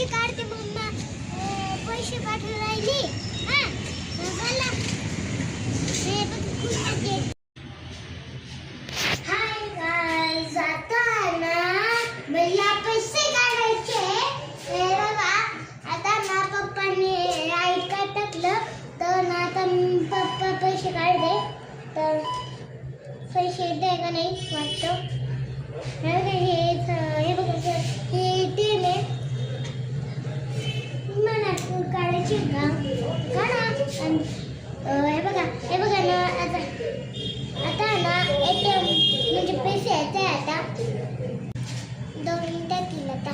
पैसे काढते मम्मा. पैसे पाठवून राहिली. हा हाय मला पैसे काढायचे हे आता ना पप्पाने राईट टाकलं तर ना आता पप्पा पैसे काढले. तर पैसे येते का नाही वाटतं हे बघा, हे थ- हे बघा सर हे ATM आहे मला काढायचे का हे बघा हे बघा ना आता आता ना एटीएम म्हणजे पैसे येते आता. दोन मिनिटात येईल आता.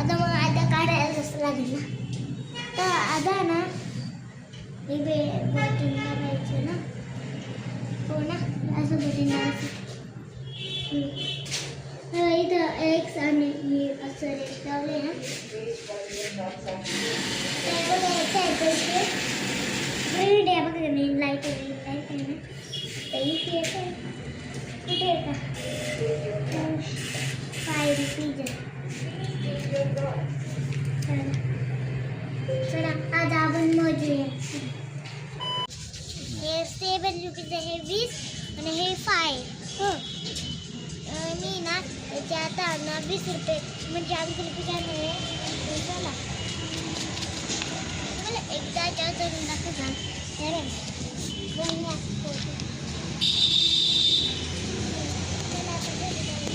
आता मग आता काढायला असं लागेल ना. तर आता ना हे बे बटन दाबायचं ना. हो ना असं बटन दाबायचं इथं एक्स आणि मी असं लावले ना. बघा आहे पैसे. ग्रीन आहे बघा ग्रीन लाइट आहे ग्रीन लाइट आहे ना तर इथे येत आहे कुठे आहे का फाय रुपीज चला आज आपण मोजूया हे सेवन रुपीज आहे वीस आणि हे फाय हो मी ना याचे आता ना वीस रुपये म्हणजे आमचे रुपये जाणार आहे चला मला एकदा करून दाखव जा अरे दोन या चला आता घरी जाऊ.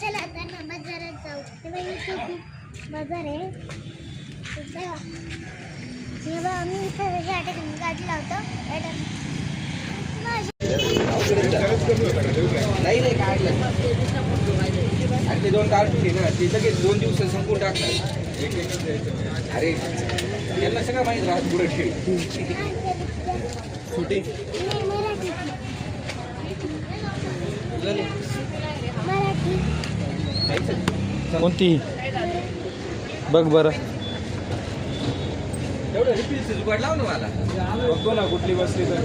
चला आता ना बाजारात जाऊ ते बघ इथे खूप बाजार आहे. हे बघ आम्ही इथं ह्या ठिकाणी गाडी लावतो. नाही नाही आणि ते दोन काढले ना ते लगेच दोन दिवसात संपून टाकणार अरे त्यांना सगळं माहीत राहत पुढे मराठी. कोणती? बघ बरं. बघतो ना कुठली बसली तर.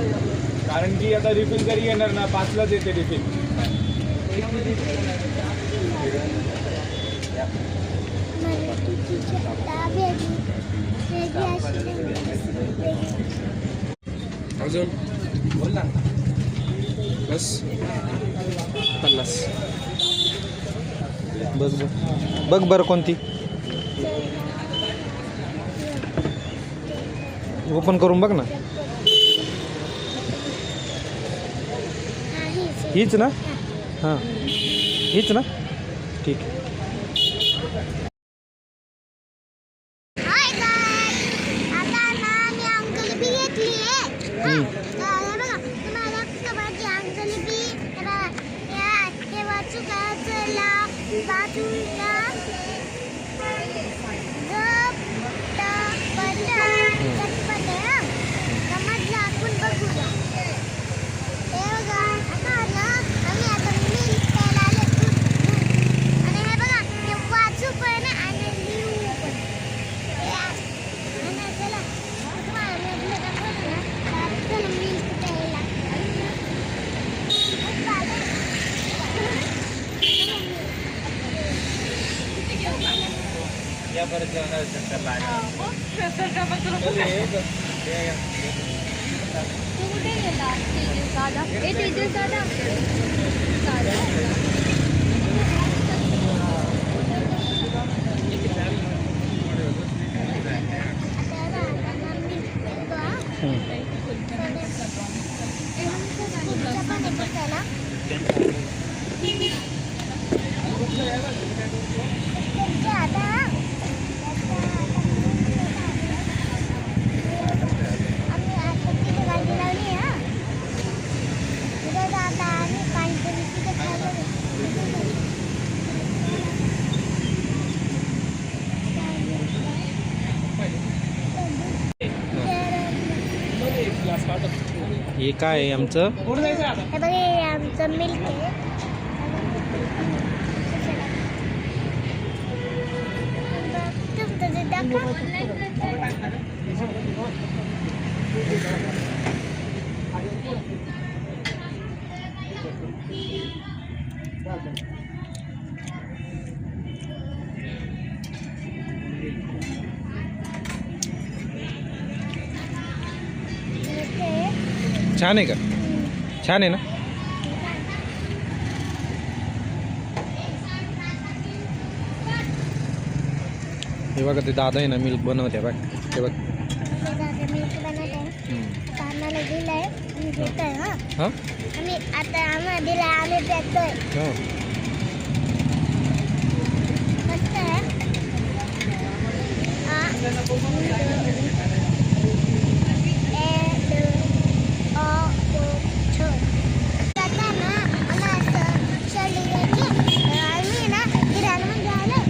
कारण की आता रिफिल कधी येणार ना पाचलाच येते रिफिल. अजून? बोल ना. बस. पन्नास. बघ बघ बघ बरं कोणती. ओपन करून बघ ना. हीच ना. हां. हीच ना? ठीक आहे हाय गाय आता ना मी अंकलिपी घेतली आहे हा, हम्म. तर हे बघा तुम्हाला कबाची अंकलिपी हे बघा या हे वाचू का चला बाजूला गप ट पट चटपट हा. समजलं आपण बघूया हे बघा आता ना आम्ही आता मिल्क प्यायला आलो दूध दूध आणि हे बघा हे वाचू पण आणि लिहू पण या परत जेवणार चक्करला हे काय आहे आमचं? हे बघा हे आमचं मिल्क आहे. तुमचं ते दाखवा. छान आहे का? छान आहे ना? हे बघा ते दादा आहे ना मिल्क बनवते बघ. ते बघ. दादा मिल्क बनत आहे. हम्म. आता आम्हाला दिलंय आम्ही पितोय हा हा आम्ही आता आम्हाला दिलंय आम्ही पितोय हा मस्त आहे आ, ए, ड, अ, ओ, छ. आता ना आम्हाला असं शर्ट घ्यायची. तर आम्ही ना किराणामध्ये आलो.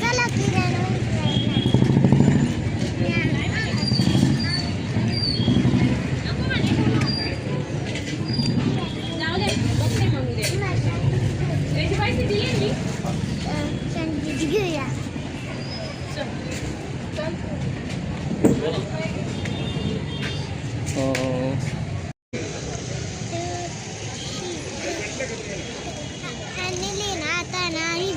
चला किराणा घेऊया अं, आणलेली ना आता ना ही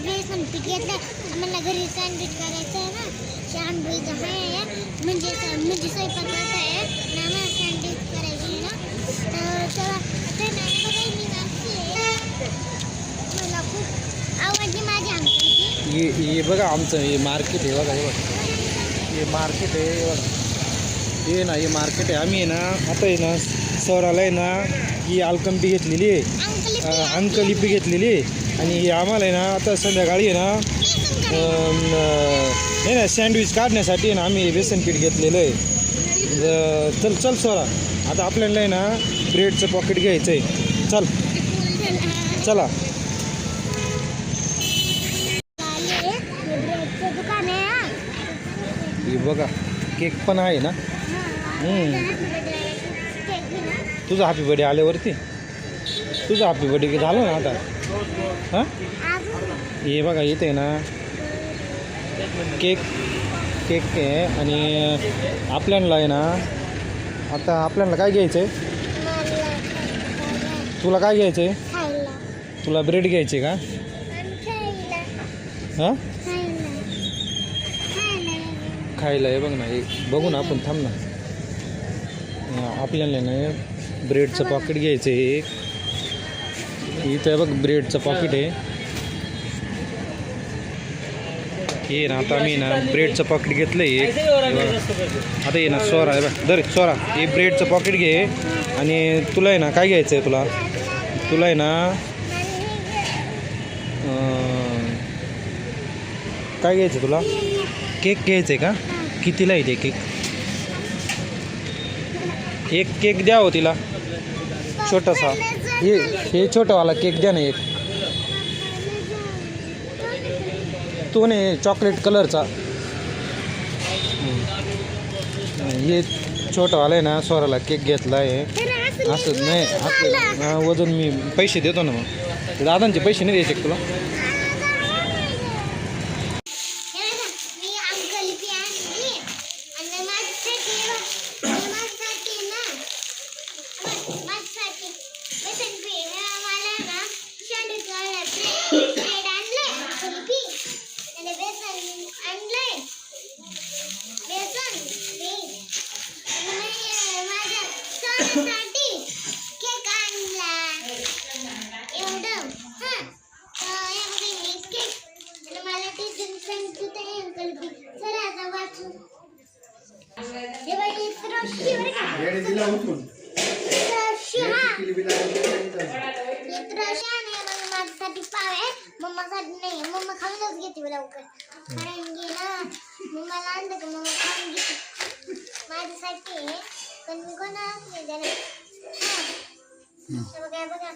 आम्हाला घरी सँडविच करायचं आहे ना? सँडविच आहे. म्हणजे म्हणजे स्वयंपाक आहे. सँडविच करायची आहे ना? तर तेव्हा ते ना बघा मी वाचते मला खूप आवडली माझी आमची. हे बघा आमचं हे मार्केट आहे बघा हे बघा. हे मार्केट आहे हे बघा. हे ना हे मार्केट आहे. आम्ही आहे ना आता आहे ना सराला आहे ना ही आलकंपी घेतलेली आहे. अंकली अं, अंकलिपी घेतलेली आणि आम्हाला आहे ना आता संध्याकाळी आहे ना नाही ना सँडविच काढण्यासाठी ना आम्ही बेसन पीठ घेतलेलं आहे. चल चल सोरा. आता आपल्याला आहे ना ब्रेडचं पॉकेट घ्यायचं आहे. चल. चला. हे बघा केक पण आहे ना? ना. तुझा हॅपी बर्थडे आल्यावरती? तुझा हॅपी बर्थडे झालं ना आता? हां? हे बघा इथे ना. केक केक आहे आणि आपल्याला आहे ना आता आपल्याला काय घ्यायचं आहे तुला काय घ्यायचं आहे तुला ब्रेड घ्यायचे का? हां? खायला. आहे बघ ना हे बघू ना आपण थांब ना आपल्याला ना ब्रेडचं पॉकेट घ्यायचं आहे एक. इथं बघ ब्रेडचं पॉकेट आहे. हे ना आता मी ना ब्रेडचं पॉकेट घेतलं आहे हे आता ये ना सोरा आहे बघ दर सोरा. हे ब्रेडचं पॉकेट घे. आणि तुला आहे ना काय घ्यायचं आहे तुला? तुला आहे ना काय घ्यायचं तुला? केक घ्यायचं आहे का? कितीला आहे ते केक? एक केक द्या हो तिला. छोटासा. हे हे छोटावाला केक द्या ना एक। तो नाही चॉकलेट कलरचा हे छोटावाला आहे ना स्वराला केक घेतला आहे. असं नाही असं वजन मी पैसे देतो ना मग. दादांचे पैसे नाही द्यायचे तुला? का रशी हा हे रशी आणि हे बघा माझ्यासाठी पाव आहे मम्मासाठी नाही मम्मा खाऊनच घेते लवकर कारण की ना मम्माला आणलं का मम्मा खाऊन घेते माझ्यासाठी पण मी कोणालाच नाही देणार बघा हे बघा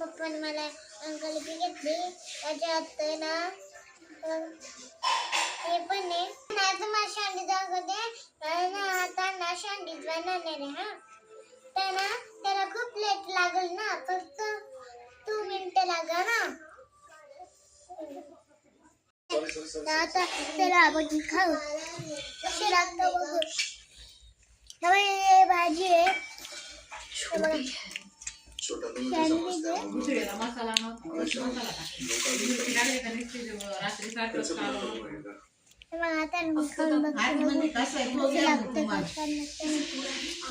पप्पाने मला अंकल बी घेतली त्याच्यात ना अं, हे पण आहे. मला शांडी दाखवते आणि ना आता ना शांडीच बनवणार आहे हा. तर ना त्याला खूप लेट लागेल ना फक्त टू मिनिटं लागेल ना. तर आता त्याला बघी खाऊ. कशी लागतं बघू. हे भाजी आहे. बघा सँडविच आहे बघा, आता मी खाऊन बघते बघू. कसं लागतं, कसं लागतं.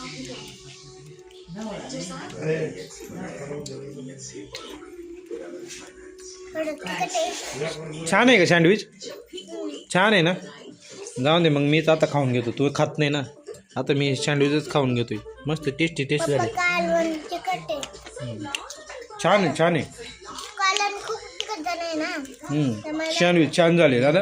थोडं तिखट आहे. छान आहे का सँडविच? छान आहे ना? जाऊन दे मग मीच आता खाऊन घेतो. तू खात नाही ना? आता मी सँडविचच खाऊन घेतोय. मस्त टेस्टी टेस्ट झाले. छान आहे छान आहे. सँडविच छान झाले. दादा?